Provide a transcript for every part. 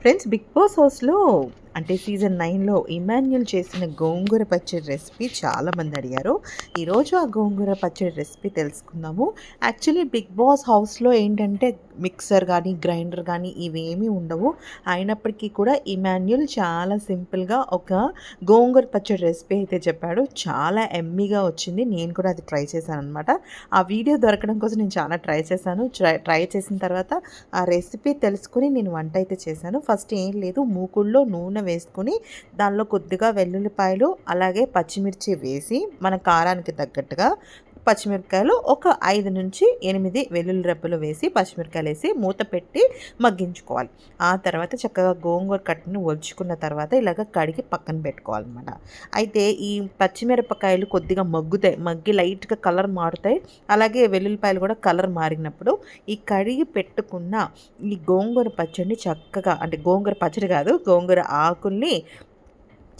Friends big boss హౌస్లో అంటే season నైన్లో ఇమాన్యుల్ చేసిన గోంగూర పచ్చడి రెసిపీ చాలామంది అడిగారు. ఈరోజు ఆ గోంగూర పచ్చడి రెసిపీ తెలుసుకుందాము. యాక్చువల్లీ బిగ్ బాస్ హౌస్లో ఏంటంటే మిక్సర్ కానీ గ్రైండర్ కానీ ఇవేమీ ఉండవు. అయినప్పటికీ కూడా ఇమాన్యుల్ చాలా సింపుల్గా ఒక గోంగూర పచ్చడి రెసిపీ అయితే చెప్పాడు. చాలా ఎమ్మీగా వచ్చింది. నేను కూడా అది ట్రై చేశాను అనమాట ఆ వీడియో దొరకడం కోసం నేను చాలా ట్రై చేశాను. ట్రై ట్రై చేసిన తర్వాత ఆ రెసిపీ తెలుసుకుని నేను వంట అయితే చేశాను. ఫస్ట్ ఏం లేదు మూకుల్లో నూనె వేసుకుని దానిలో కొద్దిగా వెల్లుల్లిపాయలు అలాగే పచ్చిమిర్చి వేసి మన కారానికి తగ్గట్టుగా పచ్చిమిరపకాయలు ఒక ఐదు నుంచి ఎనిమిది వెల్లుల్లి రెబ్బలు వేసి పచ్చిమిరపకాయలు వేసి మూత పెట్టి మగ్గించుకోవాలి. ఆ తర్వాత చక్కగా గోంగూర కట్టుని ఒలుచుకున్న తర్వాత ఇలాగ కడిగి పక్కన పెట్టుకోవాలన్నమాట. అయితే ఈ పచ్చిమిరపకాయలు కొద్దిగా మగ్గుతాయి మగ్గి లైట్గా కలర్ మారుతాయి. అలాగే వెల్లుల్లిపాయలు కూడా కలర్ మారినప్పుడు ఈ కడిగి పెట్టుకున్న ఈ గోంగూర పచ్చడిని చక్కగా అంటే గోంగూర పచ్చడి కాదు గోంగూర ఆకుల్ని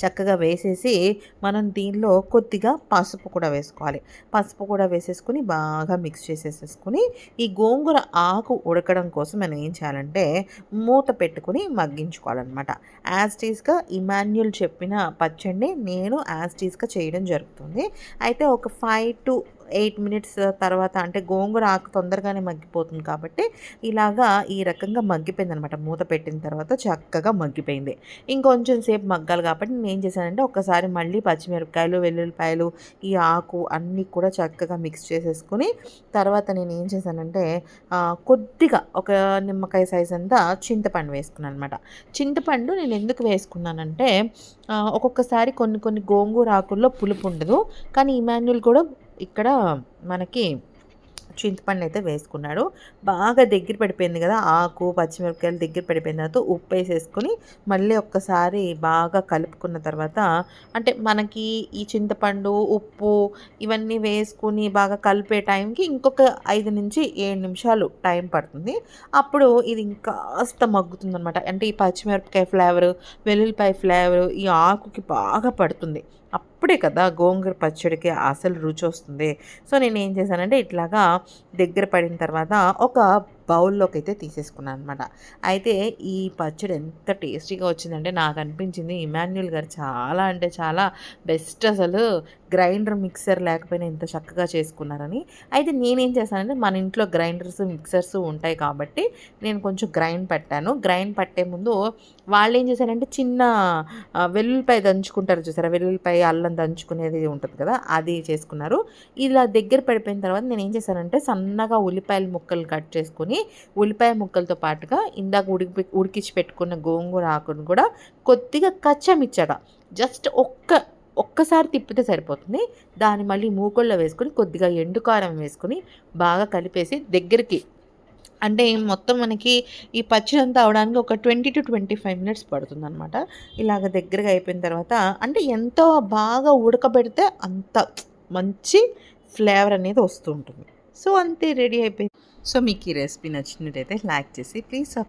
చక్కగా వేసేసి మనం దీనిలో కొద్దిగా పసుపు కూడా వేసుకోవాలి. పసుపు కూడా వేసేసుకుని బాగా మిక్స్ చేసేసేసుకుని ఈ గోంగూర ఆకు ఉడకడం కోసం మనం ఏం చేయాలంటే మూత పెట్టుకుని మగ్గించుకోవాలన్నమాట. యాజ్టీస్గా ఇమాన్యుల్ చెప్పిన పచ్చడిని నేను యాజ్టీస్గా చేయడం జరుగుతుంది. అయితే ఒక ఫైవ్ టు ఎయిట్ మినిట్స్ తర్వాత అంటే గోంగూర ఆకు తొందరగానే మగ్గిపోతుంది కాబట్టి ఇలాగా ఈ రకంగా మగ్గిపోయింది అనమాట మూత పెట్టిన తర్వాత చక్కగా మగ్గిపోయింది. ఇంకొంచెం సేపు మగ్గాలి కాబట్టి నేను ఏం చేశానంటే ఒకసారి మళ్ళీ పచ్చిమిరపకాయలు వెల్లుల్లిపాయలు ఈ ఆకు అన్నీ కూడా చక్కగా మిక్స్ చేసేసుకుని తర్వాత నేను ఏం చేశానంటే కొద్దిగా ఒక నిమ్మకాయ సైజ్ అంతా చింతపండు వేసుకున్నాను అనమాట చింతపండు నేను ఎందుకు వేసుకున్నానంటే ఒక్కొక్కసారి కొన్ని కొన్ని గోంగూర ఆకుల్లో పులుపు ఉండదు. కానీ ఇమాన్యుల్ కూడా ఇక్కడ మనకి చింతపండు అయితే వేసుకున్నాడు. బాగా దగ్గర పడిపోయింది కదా ఆకు పచ్చిమిరపకాయలు దగ్గర పడిపోయిన తర్వాత ఉప్పు వేసేసుకుని మళ్ళీ ఒక్కసారి బాగా కలుపుకున్న తర్వాత అంటే మనకి ఈ చింతపండు ఉప్పు ఇవన్నీ వేసుకుని బాగా కలిపే టైంకి ఇంకొక ఐదు నుంచి ఏడు నిమిషాలు టైం పడుతుంది. అప్పుడు ఇది ఇంకాస్త మగ్గుతుందనమాట అంటే ఈ పచ్చిమిరపకాయ ఫ్లేవర్ వెల్లుల్లిపాయ ఫ్లేవర్ ఈ ఆకుకి బాగా పడుతుంది. అప్పుడే కదా గోంగూర పచ్చడికి అసలు రుచి వస్తుంది. సో నేను ఏం చేశానంటే ఇట్లాగా దగ్గర పడిన తర్వాత ఒక బౌల్లోకి అయితే తీసేసుకున్నాను అనమాట అయితే ఈ పచ్చడి ఎంత టేస్టీగా వచ్చిందంటే నాకు అనిపించింది ఇమాన్యుల్ గారు చాలా అంటే చాలా బెస్ట్ అసలు గ్రైండర్ మిక్సర్ లేకపోయినా ఇంత చక్కగా చేసుకున్నారని. అయితే నేనేం చేశానంటే మన ఇంట్లో గ్రైండర్స్ మిక్సర్స్ ఉంటాయి కాబట్టి నేను కొంచెం గ్రైండ్ పెట్టాను. గ్రైండ్ పట్టే ముందు వాళ్ళు ఏం చేశారంటే చిన్న వెల్లుల్లిపాయ దంచుకుంటారు చూసారా? వెల్లుల్లిపాయ అల్లం దంచుకునేది ఉంటుంది కదా అది చేసుకున్నారు. ఇలా దగ్గర పడిపోయిన తర్వాత నేను ఏం చేశానంటే సన్నగా ఉల్లిపాయల ముక్కలు కట్ చేసుకుని ఉల్లిపాయ ముక్కలతో పాటుగా ఇందాక ఉడికి ఉడికించి పెట్టుకున్న గోంగూర ఆకును కూడా కొద్దిగా కచ్చమిచ్చగా జస్ట్ ఒక్క ఒక్కసారి తిప్పితే సరిపోతుంది. దాన్ని మళ్ళీ మూకొల్లో వేసుకొని కొద్దిగా ఎండుకారం వేసుకొని బాగా కలిపేసి దగ్గరికి అంటే మొత్తం మనకి ఈ పచ్చడి అంతా అవడానికి ఒక twenty two twenty five minutes పడుతుంది అనమాట ఇలాగ దగ్గరగా అయిపోయిన తర్వాత అంటే ఎంతో బాగా ఉడకబెడితే అంత మంచి ఫ్లేవర్ అనేది వస్తూ ఉంటుంది. సో అంతే రెడీ అయిపోయింది. సో మీకు ఈ రెసిపీ నచ్చినట్టయితే లైక్ చేసి ప్లీజ్